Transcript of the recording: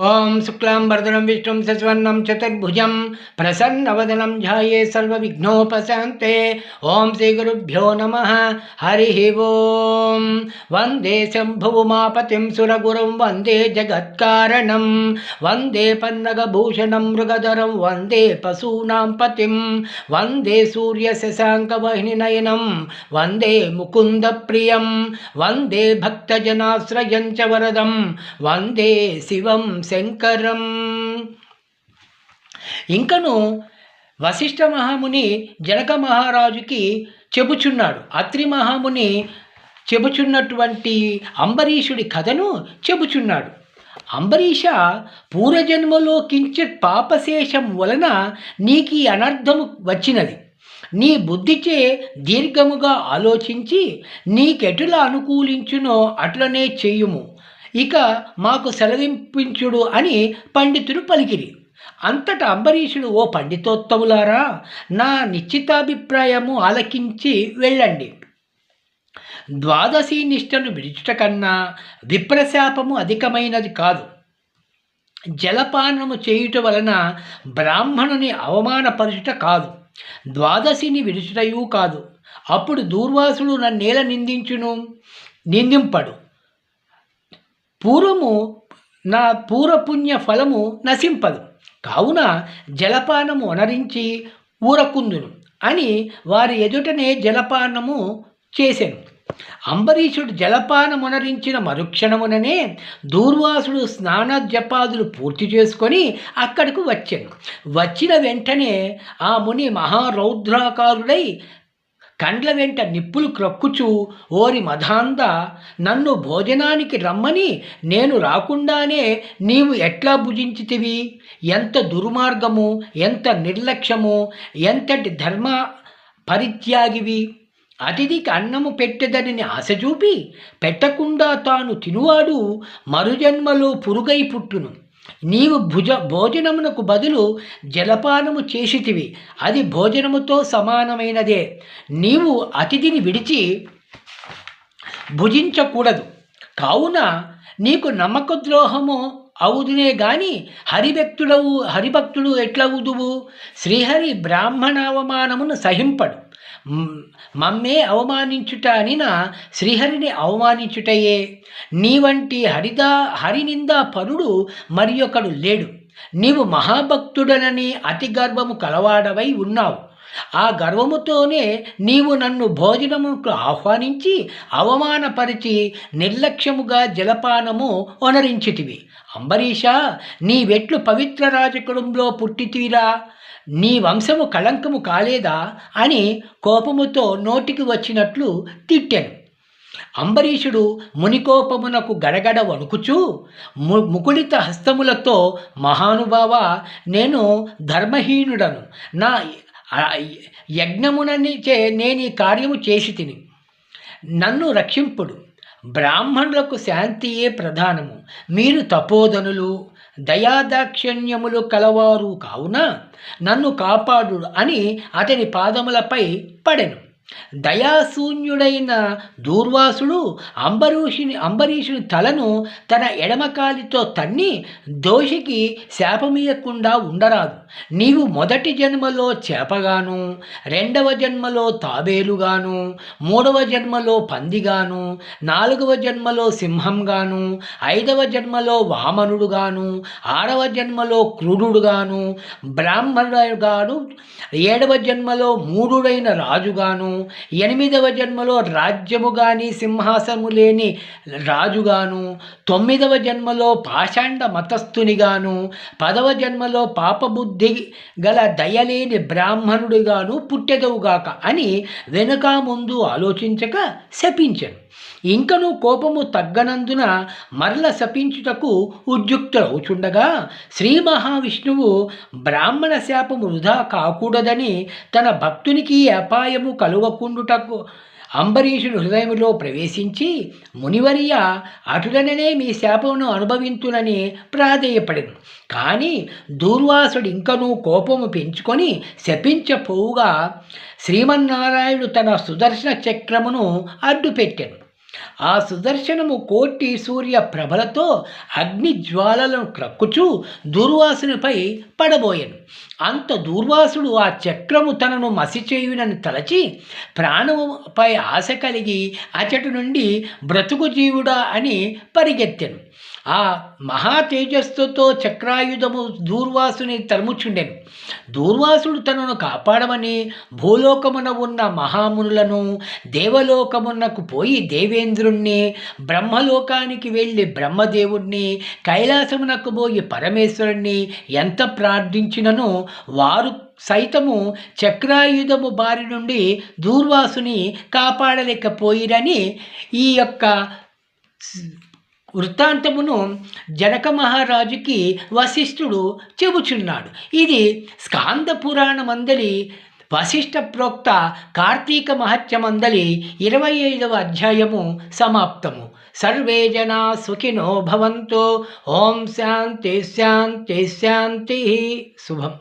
ఓం శుక్లాం వరదనం విష్ణుం శశివర్ణం చతుర్భుజం ప్రసన్నవదనం ధ్యాయే సర్వవిఘ్నోపశాంతే. ఓం శ్రీ గురుభ్యో నమ. హరి ఓం. వందే శంభువుమాపతిం సురగురుం వందే జగత్కారణం. వందే పన్నగభూషణం మృగధరం వందే పశూనాం పతిం వందే సూర్య శశాంకవహిని నయనం. వందే ముకుంద ప్రియం వందే భక్తజనాశ్రయం చ వరదం. వందే శివం శంకరం. ఇంకను వశిష్ఠ మహాముని జనక మహారాజుకి చెబుచున్నాడు. అత్రి మహాముని చెబుచున్నటువంటి అంబరీషుడి కథను చెబుచున్నాడు. అంబరీష పూర్వజన్మలో కించిత్ పాపశేషం వలన నీకు ఈ అనర్థము వచ్చినది. నీ బుద్ధిచే దీర్ఘముగా ఆలోచించి నీకెటులా అనుకూలించునో అట్లనే చేయుము. ఇక మాకు సెలవింపించుడు అని పండితుడు పలికిరి. అంతటా అంబరీషుడు ఓ పండితోత్తములారా నా నిశ్చితాభిప్రాయము ఆలకించి వెళ్ళండి. ద్వాదశి నిష్టను విడిచుట కన్నా విప్రశాపము అధికమైనది కాదు. జలపానము చేయుట వలన బ్రాహ్మణుని అవమానపరుచుట కాదు. ద్వాదశిని విడుచుటయూ కాదు. అప్పుడు దూర్వాసుడు నన్నేల నిందించును? నిందింపడు. పూర్వము నా పూర్వపుణ్య ఫలము నశింపదు. కావున జలపానము అనరించి ఊరకుందును అని వారి ఎదుటనే జలపానము చేశాను అంబరీషుడు జలపానమునరించిన మరుక్షణముననే దూర్వాసుడు స్నాన జపాదులు పూర్తి చేసుకొని అక్కడకు వచ్చాను. వచ్చిన వెంటనే ఆ ముని మహారౌద్రాకారుడై కండ్ల వెంట నిప్పులు క్రొక్కుచు ఓరి మధాంద నన్ను భోజనానికి రమ్మని నేను రాకుండానే నీవు ఎట్లా భుజించితివి? ఎంత దుర్మార్గము ఎంత నిర్లక్ష్యము ఎంతటి ధర్మ పరిత్యాగివి? అతిథికి అన్నము పెట్టదని ఆశ చూపి పెట్టకుండా తాను తినువాడు మరుజన్మలో పురుగై పుట్టును. నీవు భుజ భోజనమునకు బదులు జలపానము చేసితివి. అది భోజనముతో సమానమైనదే. నీవు అతిథిని విడిచి భుజించకూడదు. కావున నీకు నమ్మకద్రోహము అవుదునే గాని హరిభక్తుడవు హరిభక్తుడు ఎట్లవుదువు? శ్రీహరి బ్రాహ్మణావమానమును సహింపడు. మమ్మే అవమానించుట అనిన శ్రీహరిని అవమానించుటయే. నీ వంటి హరిదా హరినిందా పరుడు మరి ఒకడు లేడు. నీవు మహాభక్తుడనని అతి గర్వము కలవాడవై ఉన్నావు. ఆ గర్వముతోనే నీవు నన్ను భోజనముకు ఆహ్వానించి అవమానపరిచి నిర్లక్ష్యముగా జలపానము ఒనరించితివి అంబరీష నీ వెట్లు పవిత్ర రాజకులంలో పుట్టితీరా నీ వంశము కళంకము కాలేదా? అని కోపముతో నోటికి వచ్చినట్లు తిట్టాను. అంబరీషుడు మునికోపమునకు గడగడ వణుకుచూ ము ముకుళిత హస్తములతో మహానుభావ నేను ధర్మహీనుడను. నా యజ్ఞమునని చే నేను ఈ కార్యము చేసి తిని. నన్ను రక్షింపుడు. బ్రాహ్మణులకు శాంతియే ప్రధానము. మీరు తపోధనులు దయాదాక్షిణ్యములు కలవారు కావున నన్ను కాపాడు అని అతని పాదములపై పడెను. దయాశూన్యుడైన దూర్వాసుడు అంబరీషుని అంబరీషుని తలను తన ఎడమకాలితో తన్ని దోషికి శాపమీయకుండా ఉండరాదు. నీవు మొదటి జన్మలో చేపగాను రెండవ జన్మలో తాబేలుగాను మూడవ జన్మలో పందిగాను నాలుగవ జన్మలో సింహంగాను ఐదవ జన్మలో వామనుడుగాను ఆరవ జన్మలో క్రూరుడుగాను బ్రాహ్మణుడుగాను ఏడవ జన్మలో మూడుడైన రాజుగాను ఎనిమిదవ జన్మలో రాజ్యము గాని సింహాసనము లేని రాజుగాను తొమ్మిదవ జన్మలో పాషాండ మతస్థునిగాను పదవ జన్మలో పాపబుద్ధి గల దయలేని బ్రాహ్మణుడిగాను పుట్టెదవుగాక అని వెనుక ముందు ఆలోచించక శపించను. ఇంకను కోపము తగ్గనందున మరల శపించుటకు ఉద్యుక్తులవుచుండగా శ్రీ మహావిష్ణువు బ్రాహ్మణ శాపము వృధా కాకూడదని తన భక్తునికి అపాయము పుండుటకు అంబరీషుడు హృదయంలో ప్రవేశించి మునివర్య అటులననే మీ శాపమును అనుభవించునని ప్రాధేయపడెను. కానీ దూర్వాసుడు ఇంకనూ కోపము పెంచుకొని శపించపోవుగా శ్రీమన్నారాయణుడు తన సుదర్శన చక్రమును అడ్డుపెట్టాను. ఆ సుదర్శనము కోటి సూర్య ప్రభలతో అగ్ని జ్వాలలను క్రక్కుచూ దుర్వాసునిపై పడబోయెను. అంత దూర్వాసుడు ఆ చక్రము తనను మసిచేయునని తలచి ప్రాణముపై ఆశ కలిగి అచటి నుండి బ్రతుకు జీవుడా అని పరిగెత్తెను. ఆ మహా తేజస్సుతో చక్రాయుధము దూర్వాసుని తరుముచుండెను. దూర్వాసుడు తనను కాపాడమని భూలోకమున ఉన్న మహామునులను దేవలోకమునకు పోయి దేవేంద్రుణ్ణి బ్రహ్మలోకానికి వెళ్ళి బ్రహ్మదేవుణ్ణి కైలాసమునకు పోయి పరమేశ్వరుణ్ణి ఎంత ప్రార్థించినను వారు సైతము చక్రాయుధము బారి నుండి దూర్వాసుని కాపాడలేకపోయిరని ఈ యొక్క వృత్తాంతమును జనక మహారాజుకి వశిష్ఠుడు చెబుచున్నాడు. ఇది స్కాంద పురాణమందలి వశిష్ఠ ప్రోక్త కార్తీక మహత్యమందలి ఇరవై ఐదవ అధ్యాయము సమాప్తము. సర్వే జనా సుఖినో భవంతు. ఓం శాంతి శాంతి శాంతి. శుభం.